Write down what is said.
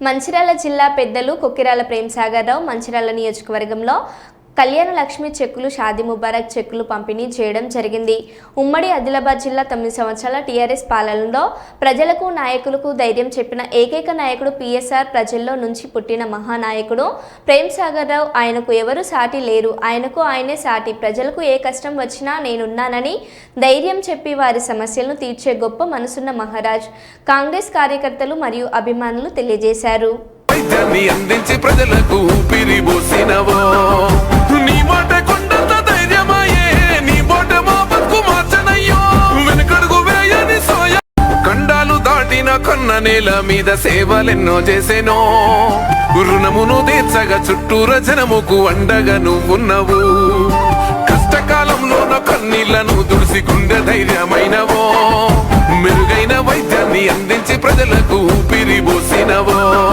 మంచిర్యాల జిల్లా పెద్దలు కొక్కిరాల ప్రేమసాగర్ రావు మంచిర్యాల నియోజకవర్గంలో కళ్యాణ లక్ష్మి చెక్కులు షాది ముబారక్ చెక్కులు పంపిణీ చేయడం జరిగింది. ఉమ్మడి ఆదిలాబాద్ జిల్లా తొమ్మిది సంవత్సరాల టీఆర్ఎస్ పాలనలో ప్రజలకు నాయకులకు ధైర్యం చెప్పిన ఏకైక నాయకుడు పిఎస్ఆర్ ప్రజల్లో నుంచి పుట్టిన మహానాయకుడు ప్రేమ్ సాగర్ రావు. ఆయనకు ఎవరు సాటి లేరు. ఆయనకు ఆయనే సాటి. ప్రజలకు ఏ కష్టం వచ్చినా నేనున్నానని ధైర్యం చెప్పి వారి సమస్యలను తీర్చే గొప్ప మనసున్న మహారాజ్. కాంగ్రెస్ కార్యకర్తలు మరియు అభిమానులు తెలియజేశారు. అందించి ప్రజలకు ఊపిరి పోసినవా కండాలు కొన్న నేల మీద సేవలెన్నో చేసెనో. రుణమును తీర్చగా చుట్టూర జనముకు అండగా నువ్వున్నవు. కష్టకాలంలోన కన్నీళ్ళను దుడిసి గుండె ధైర్యమైనవో. మెరుగైన వైద్యాన్ని అందించి ప్రజలకు ఊపిరి పోసినవో.